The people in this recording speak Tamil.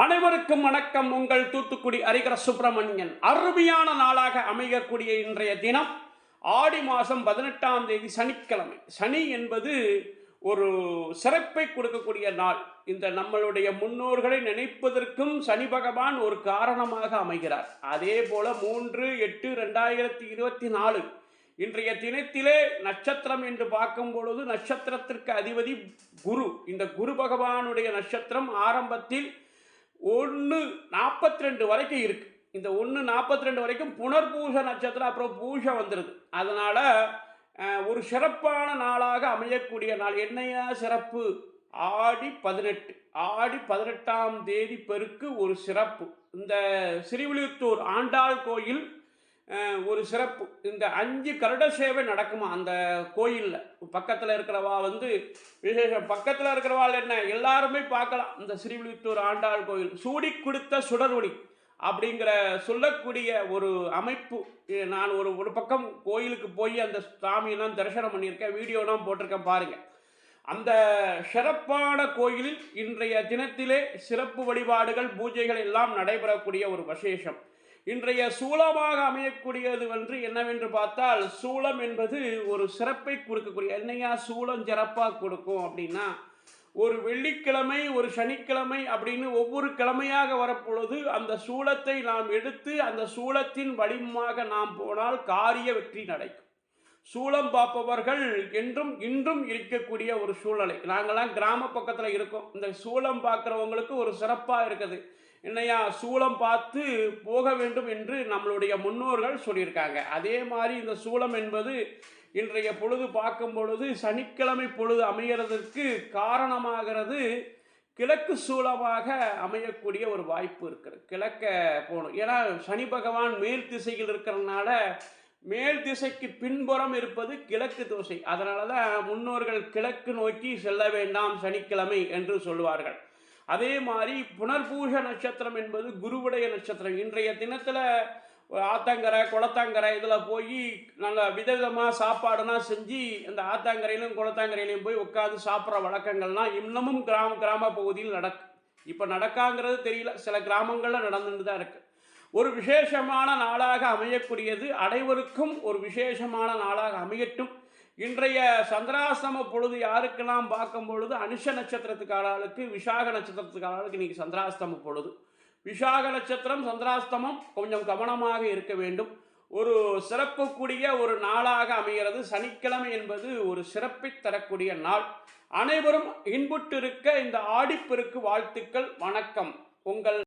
அனைவருக்கும் வணக்கம். உங்கள் தூத்துக்குடி அரிகர சுப்பிரமணியன். அருமையான நாளாக அமையக்கூடிய இன்றைய தினம். ஆடி மாதம் பதினெட்டாம் தேதி சனிக்கிழமை. சனி என்பது ஒரு சிறப்பை கொடுக்கக்கூடிய நாள். இந்த நம்மளுடைய முன்னோர்களை நினைப்பதற்கும் சனி பகவான் ஒரு காரணமாக அமைகிறார். அதே போல மூன்று எட்டு ரெண்டாயிரத்தி இருபத்தி நாலு. இன்றைய தினத்திலே நட்சத்திரம் என்று பார்க்கும் பொழுது நட்சத்திரத்திற்கு அதிபதி குரு. இந்த குரு பகவானுடைய நட்சத்திரம் ஆரம்பத்தில் ஒன்று நாற்பத்தி ரெண்டு வரைக்கும் இருக்கு. இந்த ஒன்று நாற்பத்தி ரெண்டு வரைக்கும் புனர்பூச நட்சத்திரம் அப்புறம் பூஜை வந்துடுது அதனால் ஒரு சிறப்பான நாளாக அமையக்கூடிய நாள் என்னையா சிறப்பு? ஆடி பதினெட்டு. ஆடி பதினெட்டாம் தேதி பெருக்கு ஒரு சிறப்பு. இந்த சிறுவிழுத்தூர் ஆண்டாள் கோயில் ஒரு சிறப்பு. இந்த அஞ்சு கருட சேவை நடக்குமா? அந்த கோயிலில். பக்கத்தில் இருக்கிறவா வந்து விசேஷம். பக்கத்தில் இருக்கிறவாள் என்ன? எல்லாருமே பார்க்கலாம். இந்த ஸ்ரீவில்லித்தூர் ஆண்டாள் கோயில். சூடி கொடுத்த சுடரொளி அப்படிங்கிற சொல்லக்கூடிய ஒரு அமைப்பு. நான் ஒரு ஒரு பக்கம் கோயிலுக்கு போய் அந்த சாமியெல்லாம் தரிசனம் பண்ணியிருக்கேன். வீடியோலாம் போட்டிருக்கேன் பாருங்கள் அந்த சிறப்பான கோயிலில் இன்றைய தினத்திலே சிறப்பு வழிபாடுகள் பூஜைகள் எல்லாம் நடைபெறக்கூடிய ஒரு விசேஷம். இன்றைய சூலமாக அமையக்கூடியது என்று என்னவென்று பார்த்தால் சூளம் என்பது ஒரு சிறப்பை கொடுக்கக்கூடிய என்னையா சூலம் சிறப்பாக கொடுக்கும் அப்படின்னா ஒரு வெள்ளிக்கிழமை ஒரு சனிக்கிழமை அப்படின்னு ஒவ்வொரு கிழமையாக வரப்பொழுது அந்த சூலத்தை நாம் எடுத்து அந்த சூலத்தின் வடிவமாக நாம் போனால் காரிய வெற்றி நடக்கும். சூளம் பார்ப்பவர்கள் என்றும் இன்றும் இருக்கக்கூடிய ஒரு சூழ்நிலை. நாங்களாம் கிராம பக்கத்தில் இருக்கோம். இந்த சூளம் பார்க்குறவங்களுக்கு ஒரு சிறப்பாக இருக்குது. என்னையா சூளம் பார்த்து போக வேண்டும் என்று நம்மளுடைய முன்னோர்கள் சொல்லியிருக்காங்க. அதே மாதிரி இந்த சூளம் என்பது இன்றைய பொழுது பார்க்கும் பொழுது சனிக்கிழமை பொழுது அமைகிறதற்கு காரணமாகிறது கிழக்கு சூலமாக அமையக்கூடிய ஒரு வாய்ப்பு இருக்குது கிழக்க போகணும். ஏன்னா சனி பகவான் மேல் திசையில் இருக்கிறதுனால மேல் திசைக்கு பின்புறம் இருப்பது கிழக்கு தோசை. அதனால தான் முன்னோர்கள் கிழக்கு நோக்கி செல்ல வேண்டாம் சனிக்கிழமை என்று சொல்லுவார்கள். அதே மாதிரி புனர்பூஷ நட்சத்திரம் என்பது குருவுடைய நட்சத்திரம். இன்றைய தினத்தில் ஆத்தங்கரை குளத்தாங்கரை இதில் போய் நல்ல விதவிதமாக சாப்பாடுலாம் செஞ்சு அந்த ஆத்தாங்கரையிலும் குளத்தாங்கரையிலையும் போய் உட்காந்து சாப்பிட்ற வழக்கங்கள்லாம் இன்னமும் கிராம கிராம பகுதியில் நடக்கும் இப்போ நடக்காங்கிறது தெரியல. சில கிராமங்களில் நடந்துட்டு தான் இருக்குது ஒரு விசேஷமான நாளாக அமையக்கூடியது அனைவருக்கும் ஒரு விசேஷமான நாளாக அமையட்டும். இன்றைய சந்திராசிரம பொழுது யாருக்கெல்லாம் பார்க்கும் பொழுது அனுஷ நட்சத்திரத்துக்கு ஆளாளுக்கு விசாக நட்சத்திரத்துக்கு ஆளாளுக்கு இன்னைக்கு சந்திராஸ்தம பொழுது. விசாக நட்சத்திரம் சந்திராஸ்தமம் கொஞ்சம் கவனமாக இருக்க வேண்டும். ஒரு சிறப்புக்குரிய ஒரு நாளாக அமைகிறது. சனிக்கிழமை என்பது ஒரு சிறப்பை தரக்கூடிய நாள். அனைவரும் இன்புற்றிருக்க இந்த ஆடிப்பெருக்கு வாழ்த்துக்கள் வணக்கம். உங்கள்